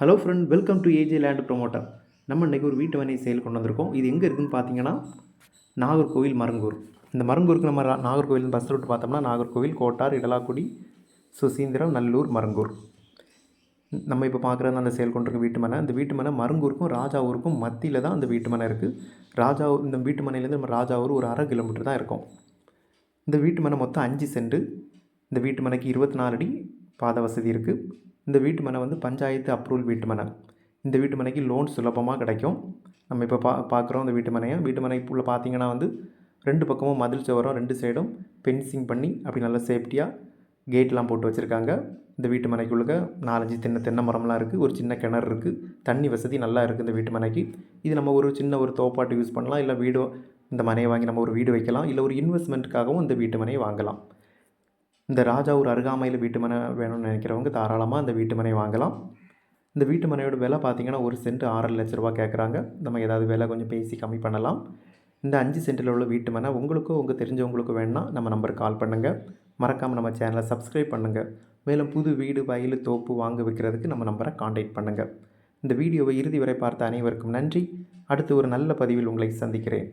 Hello friend welcome to AJ land promoter நம்ம இன்றைக்கி ஒரு வீட்டு மனை செயல் கொண்டு வந்திருக்கோம். இது எங்கே இருக்குதுன்னு பார்த்தீங்கன்னா நாகர்கோவில் மருங்கூர். இந்த மருங்கூருக்கு நம்ம நாகர்கோவில் பஸ் ரூட் பார்த்தோம்னா நாகர்கோவில் கோட்டார் இடலாக்குடி சுசீந்திரம் நல்லூர் மருங்கூர். நம்ம இப்போ பார்க்குறது அந்த செயல் கொண்டிருக்க வீட்டு மனை. இந்த வீட்டு மனை மருங்கூருக்கும் ராஜாவூருக்கும் மத்தியில் தான் அந்த வீட்டு மனை இருக்குது ராஜா இந்த வீட்டு மனையிலேருந்து நம்ம ராஜாவூர் ஒரு அரை கிலோமீட்டர் தான் இருக்கும். இந்த வீட்டு மனை மொத்தம் அஞ்சு சென்ட். இந்த வீட்டு மனைக்கு இருபத்தி நாலு அடி பாத வசதி இருக்குது இந்த வீட்டு மனை வந்து பஞ்சாயத்து அப்ரூவல் வீட்டு மனை. இந்த வீட்டு மனைக்கு லோன் சுலபமாக கிடைக்கும். நம்ம இப்போ பா பார்க்குறோம் இந்த வீட்டு மனையை. வீட்டு மனைக்குள்ளே பார்த்தீங்கன்னா வந்து ரெண்டு பக்கமும் மதில் சுவரம் ரெண்டு சைடும் பென்சிங் பண்ணி அப்படி நல்லா சேஃப்டியாக கேட்லாம் போட்டு வச்சுருக்காங்க. இந்த வீட்டு மனைக்குள்ள நாலஞ்சு தென்னை தென்னை மரம்லாம் இருக்குது ஒரு சின்ன கிணறு இருக்குது தண்ணி வசதி நல்லா இருக்குது இந்த வீட்டு மனைக்கு. இது நம்ம ஒரு சின்ன ஒரு தோப்பாட்டு யூஸ் பண்ணலாம். இல்லை வீடு இந்த மனையை வாங்கி நம்ம ஒரு வீடு வைக்கலாம். இல்லை ஒரு இன்வெஸ்ட்மெண்ட்டுக்காகவும் இந்த வீட்டு மனையை வாங்கலாம். இந்த ராஜா ஒரு அருகாமையில் வீட்டு மனை வேணும்னு நினைக்கிறவங்க தாராளமாக இந்த வீட்டு மனை வாங்கலாம். இந்த வீட்டு மனையோட விலை பார்த்தீங்கன்னா ஒரு சென்ட் ஆறரை லட்ச ரூபா கேட்குறாங்க நம்ம ஏதாவது விலை கொஞ்சம் பேசி கம்மி பண்ணலாம். இந்த அஞ்சு சென்ட்டில் உள்ள வீட்டு மனை உங்களுக்கும் உங்கள் தெரிஞ்சவங்களுக்கும் வேணும்னா நம்ம நம்பருக்கு கால் பண்ணுங்கள் மறக்காமல் நம்ம சேனலை சப்ஸ்கிரைப் பண்ணுங்கள் மேலும் புது வீடு வயல் தோப்பு வாங்க வைக்கிறதுக்கு நம்ம நம்பரை காண்டாக்ட் பண்ணுங்கள் இந்த வீடியோவை இறுதி வரை பார்த்த அனைவருக்கும் நன்றி. அடுத்து ஒரு நல்ல பதிவில் உங்களை சந்திக்கிறேன்.